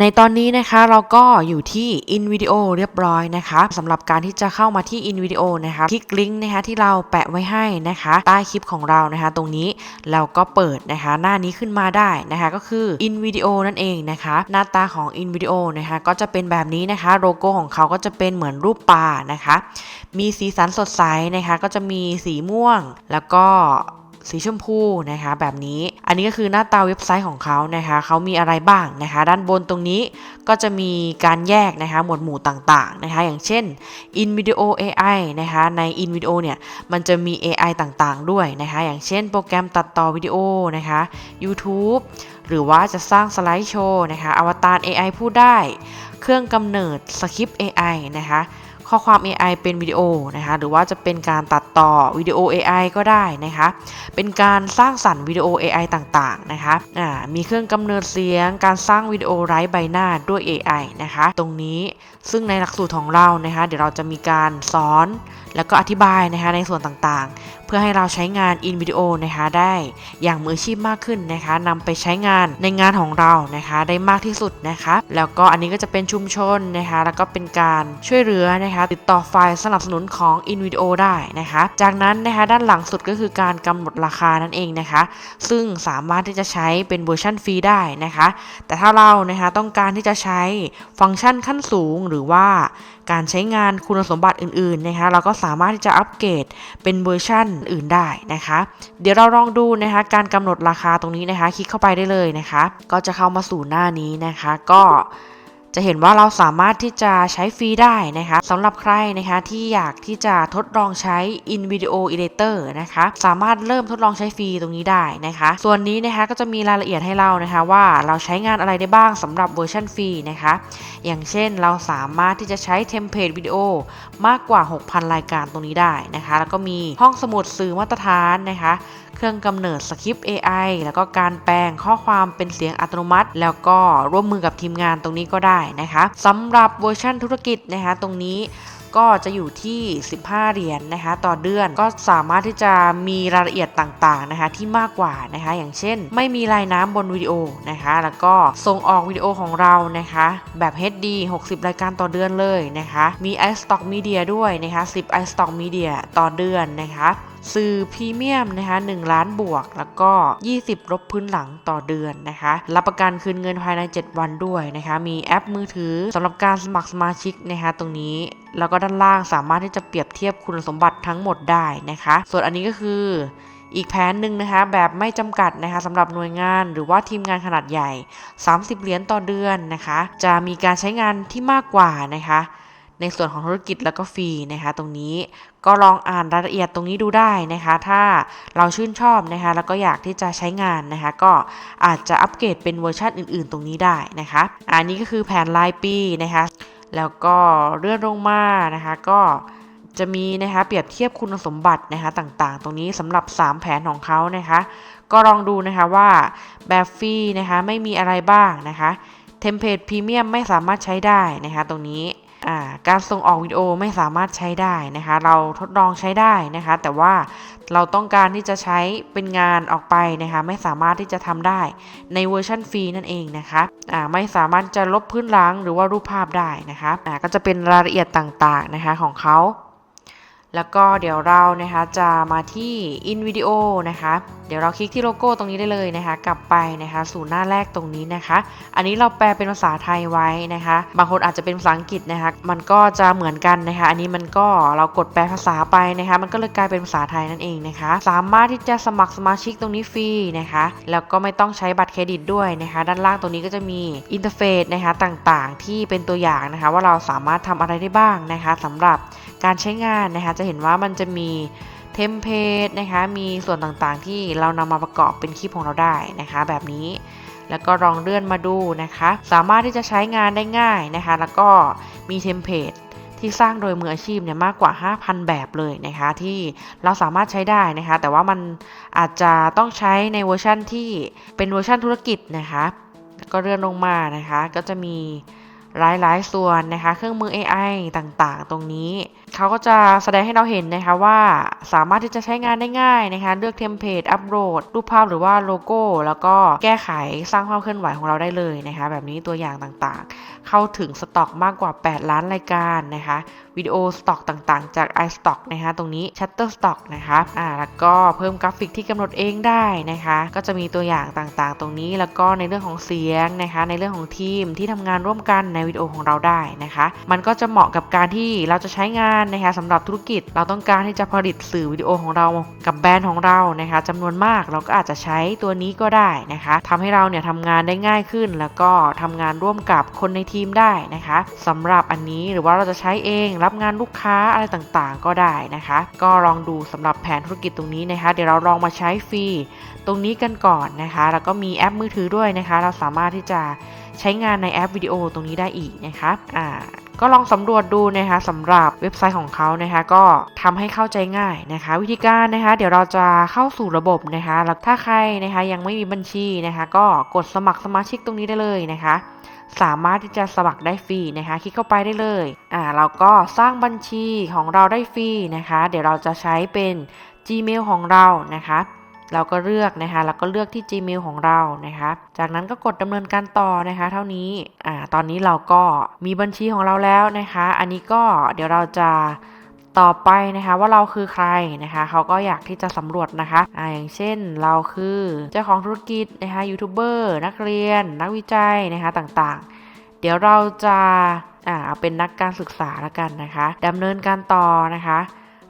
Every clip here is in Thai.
ในตอนนี้นะคะเราก็อยู่ที่ InVideo เรียบร้อยนะคะสำหรับการที่จะเข้ามาที่ InVideo นะคะคลิกลิงก์นะคะที่เราแปะไว้ให้นะคะใต้คลิปของเรานะคะ ตรงนี้เราก็เปิดนะคะ หน้านี้ขึ้นมาได้นะคะก็คือ InVideo นั่นเองนะคะ หน้าตาของ InVideo นะคะก็จะเป็นแบบนี้นะคะ โลโก้ของเขาก็จะเป็นเหมือนรูปปลานะคะ มีสีสันสดใสนะคะ ก็จะมีสีม่วงแล้วก็ สีชมพูนะคะแบบนี้ อันนี้ก็คือหน้าตาเว็บไซต์ของเขานะคะเขามีอะไรบ้างนะคะ ด้านบนตรงนี้ก็จะมีการแยกนะคะหมวดหมู่ต่างๆนะคะ อย่างเช่น InVideo AI นะคะใน InVideo เนี่ยมันจะมี AI ต่างๆ ด้วยนะคะ อย่างเช่นโปรแกรมตัดต่อวิดีโอนะคะ YouTube หรือว่าจะสร้างสไลด์โชว์นะคะอวตาร AI พูดได้ เครื่องกำเนิดสคริปต์ AI นะคะ ข้อความ AI เป็นวิดีโอนะคะหรือว่าจะเป็นการตัดต่อวิดีโอ AI ก็ได้นะคะเป็นการสร้างสรรค์วิดีโอ AI ต่างๆนะคะอ่ามีเครื่องกำเนิดเสียง การสร้างวิดีโอไร้ใบหน้าด้วย AI นะคะตรงนี้ซึ่งในหลักสูตรของเรานะคะเดี๋ยวเราจะมีการสอน แล้วก็อธิบายนะคะในส่วนต่างๆ เพื่อให้เราใช้งาน in video นะคะได้อย่างมืออาชีพมากขึ้นนะคะนำไปใช้งานในงานของเรานะคะได้มากที่สุดนะคะแล้วก็อันนี้ก็จะเป็นชุมชนนะคะแล้วก็เป็นการช่วยเหลือนะคะติดต่อไฟล์สนับสนุนของ in video ได้นะคะจากนั้นนะคะด้านหลังสุดก็คือการกำหนดราคานั่นเองนะคะ ซึ่งสามารถที่จะใช้เป็นเวอร์ชันฟรีได้นะคะ แต่ถ้าเรานะคะต้องการที่จะใช้ฟังก์ชันขั้นสูงหรือว่าการใช้งานคุณสมบัติอื่นๆนะคะเราก็สามารถที่จะอัปเกรดเป็นเวอร์ชันอื่นได้นะคะ เดี๋ยวเราลองดูนะคะการกำหนดราคาตรงนี้นะคะ คลิกเข้าไปได้เลยนะคะ ก็จะเข้ามาสู่หน้านี้นะคะ ก็ จะเห็นว่าเราสามารถที่จะใช้ฟรีได้นะคะสำหรับใครนะคะที่อยากที่จะทดลองใช้ InVideo Editor นะคะสามารถเริ่มทดลองใช้ฟรีตรงนี้ได้นะคะ ส่วนนี้นะคะก็จะมีรายละเอียดให้เรานะคะว่าเราใช้งานอะไรได้บ้างสำหรับเวอร์ชันฟรีนะคะอย่างเช่นเราสามารถที่จะใช้เทมเพลตวิดีโอมากกว่า 6,000 รายการตรงนี้ได้นะคะ แล้วก็มีห้องสมุดสื่อมาตรฐานนะคะ เครื่องกำเนิดสคริปต์ AI แล้วก็การแปลงข้อความเป็นเสียงอัตโนมัติ แล้วก็ร่วมมือกับทีมงานตรงนี้ก็ได้นะคะสำหรับเวอร์ชันธุรกิจนะคะตรงนี้ก็จะอยู่ที่ 15 เหรียญนนะคะต่อเดือนก็สามารถที่จะมีรายละเอียดต่างๆนะคะที่มากกว่านะคะ อย่างเช่น ไม่มีลายน้ำบนวิดีโอนะคะ แล้วก็ส่งออกวิดีโอของเรานะคะ แบบ HD 60 รายการต่อเดือนเลยนะคะ มี iStock Media ด้วยนะคะ 10 iStock Media ต่อเดือนนะคะ สื่อพรีเมียมนะคะ1ล้านบวก แล้วก็ 20 ลบพื้นหลังต่อเดือนนะคะ รับประกันคืนเงินภายใน 7 วันด้วยนะคะ มีแอปมือถือสำหรับการสมัครสมาชิกนะคะตรงนี้แล้วก็ด้านล่างสามารถที่จะเปรียบเทียบคุณสมบัติทั้งหมดได้นะคะ ส่วนอันนี้ก็คืออีกแผนหนึ่งนะคะแบบไม่จำกัดนะคะสำหรับหน่วยงานหรือว่าทีมงานขนาดใหญ่ 30 เหรียญต่อเดือนนะคะ จะมีการใช้งานที่มากกว่านะคะ ในส่วนของธุรกิจแล้วก็ฟรีนะคะ ตรงนี้ก็ลองอ่านรายละเอียดตรงนี้ดูได้นะคะ ถ้าเราชื่นชอบนะคะ แล้วก็อยากที่จะใช้งานนะคะ ก็อาจจะอัปเกรดเป็นเวอร์ชันอื่น ๆ ตรงนี้ได้นะคะ อันนี้ก็คือแผนรายปีนะคะ แล้วก็เลื่อนลงมานะคะ ก็จะมีนะคะเปรียบเทียบคุณสมบัตินะคะต่างๆ ตรงนี้สำหรับ 3 แผนของเขานะคะ ก็ลองดูนะคะว่าแบบฟรีนะคะไม่มีอะไรบ้างนะคะเทมเพลตพรีเมียมไม่สามารถใช้ได้นะคะ ตรงนี้ การส่งออกวิดีโอไม่สามารถใช้ได้นะคะ เราทดลองใช้ได้นะคะ แต่ว่าเราต้องการที่จะใช้เป็นงานออกไปนะคะ ไม่สามารถที่จะทำได้ในเวอร์ชันฟรีนั่นเองนะคะะไม่สามารถจะลบพื้นหลังหรือว่ารูปภาพได้นะคะะก็จะเป็นรายละเอียดต่างๆนะคะของเขา แล้วก็เดี๋ยวเรานะคะจะมาที่ in video นะคะ เดี๋ยวเราคลิกที่โลโก้ตรงนี้ได้เลยนะคะ กลับไปนะคะ สู่หน้าแรกตรงนี้นะคะ อันนี้เราแปลเป็นภาษาไทยไว้นะคะ บางคนอาจจะเป็นภาษาอังกฤษนะคะ มันก็จะเหมือนกันนะคะ อันนี้มันก็เรากดแปลภาษาไปนะคะ มันก็เลยกลายเป็นภาษาไทยนั่นเองนะคะ สามารถที่จะสมัครสมาชิกตรงนี้ฟรีนะคะ แล้วก็ไม่ต้องใช้บัตรเครดิตด้วยนะคะ ด้านล่างตรงนี้ก็จะมีอินเทอร์เฟซนะคะต่างๆ ที่เป็นตัวอย่างนะคะ ว่าเราสามารถทำอะไรได้บ้างนะคะสำหรับ การใช้งานนะคะ จะเห็นว่ามันจะมีเทมเพลตนะคะ มีส่วนต่างๆที่เรานำมาประกอบเป็นคลิปของเราได้นะคะ แบบนี้ แล้วก็ลองเลื่อนมาดูนะคะ สามารถที่จะใช้งานได้ง่ายนะคะ แล้วก็มีเทมเพลตที่สร้างโดยมืออาชีพเนี่ยมากกว่า 5,000 แบบเลยนะคะ ที่เราสามารถใช้ได้นะคะ แต่ว่ามันอาจจะต้องใช้ในเวอร์ชั่นที่เป็นเวอร์ชั่นธุรกิจนะคะ ก็เลื่อนลงมานะคะ ก็จะมี หลายๆ ส่วนนะคะ เครื่องมือ AI ต่างๆ ตรงนี้ เขาก็จะแสดงให้เราเห็นนะคะว่าสามารถที่จะใช้งานได้ง่ายนะคะ เลือกเทมเพลต อัปโหลด รูปภาพหรือว่าโลโก้ แล้วก็แก้ไขสร้างความเคลื่อนไหวของเราได้เลยนะคะ แบบนี้ตัวอย่างต่างๆ เข้าถึงสต็อกมากกว่า 8 ล้านรายการนะคะวิดีโอสต็อกต่างๆ จาก iStock นะคะตรงนี้ Shutterstock นะคะอ่าแล้วก็เพิ่มกราฟิกที่กำหนดเองได้นะคะ ก็จะมีตัวอย่างต่างๆ ตรงนี้แล้วก็ในเรื่องของเสียงนะคะ ในเรื่องของทีมที่ทำงานร่วมกันในวิดีโอของเราได้นะคะ มันก็จะเหมาะกับการที่เราจะใช้งานนะคะสำหรับธุรกิจ เราต้องการที่จะผลิตสื่อวิดีโอของเรากับแบรนด์ของเรานะคะจำนวนมากเราก็อาจจะใช้ตัวนี้ก็ได้นะคะทำให้เราเนี่ยทำงานได้ง่ายขึ้น แล้วก็ทำงานร่วมกับคนในทีมได้นะคะสำหรับอันนี้หรือว่าเราจะใช้เองรับงานลูกค้าอะไรต่างๆ ก็ได้นะคะ ก็ลองดูสำหรับแผนธุรกิจตรงนี้นะคะ เดี๋ยวเราลองมาใช้ฟรีตรงนี้กันก่อนนะคะ แล้วก็มีแอปมือถือด้วยนะคะ เราสามารถที่จะใช้งานในแอปวิดีโอตรงนี้ได้อีกนะคะอ่าก็ลองสำรวจดูนะคะสำหรับเว็บไซต์ของเขานะคะ ก็ทำให้เข้าใจง่ายนะคะ วิธีการนะคะ เดี๋ยวเราจะเข้าสู่ระบบนะคะแล้วถ้าใครนะคะยังไม่มีบัญชีนะคะ ก็กดสมัครสมาชิกตรงนี้ได้เลยนะคะ สามารถที่จะสมัครได้ฟรีนะคะ คลิกเข้าไปได้เลยอ่าเราก็สร้างบัญชีของเราได้ฟรีนะคะ เดี๋ยวเราจะใช้เป็น Gmail ของเรานะคะเราก็เลือกนะคะ แล้วก็เลือกที่ Gmail ของเรานะคะ จากนั้นก็กดดำเนินการต่อนะคะ เท่านี้ อ่า ตอนนี้เราก็มีบัญชีของเราแล้วนะคะ อันนี้ก็เดี๋ยวเราจะ ต่อไปนะคะว่าเราคือใครนะคะเขาก็อยากที่จะสำรวจนะคะอ่าอย่างเช่นเราคือเจ้าของธุรกิจนะคะยูทูบเบอร์นักเรียน นักวิจัยนะคะต่างๆ เดี๋ยวเราจะอ่าเอาเป็นนักการศึกษาละกันนะคะดำเนินการต่อนะคะ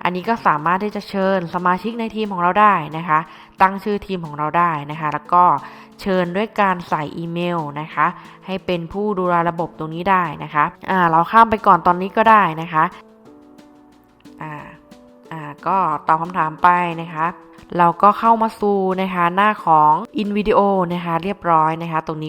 อันนี้ก็สามารถที่จะเชิญสมาชิกในทีมของเราได้นะคะ ตั้งชื่อทีมของเราได้นะคะ แล้วก็เชิญด้วยการใส่อีเมลนะคะ ให้เป็นผู้ดูแลระบบตรงนี้ได้นะคะอ่าเราข้ามไปก่อนตอนนี้ก็ได้นะคะ ก็ตอบคำถามไปนะคะ เราก็เข้ามาสู่นะคะหน้าของ InVideo นะคะ เรียบร้อยนะคะ ตรงนี้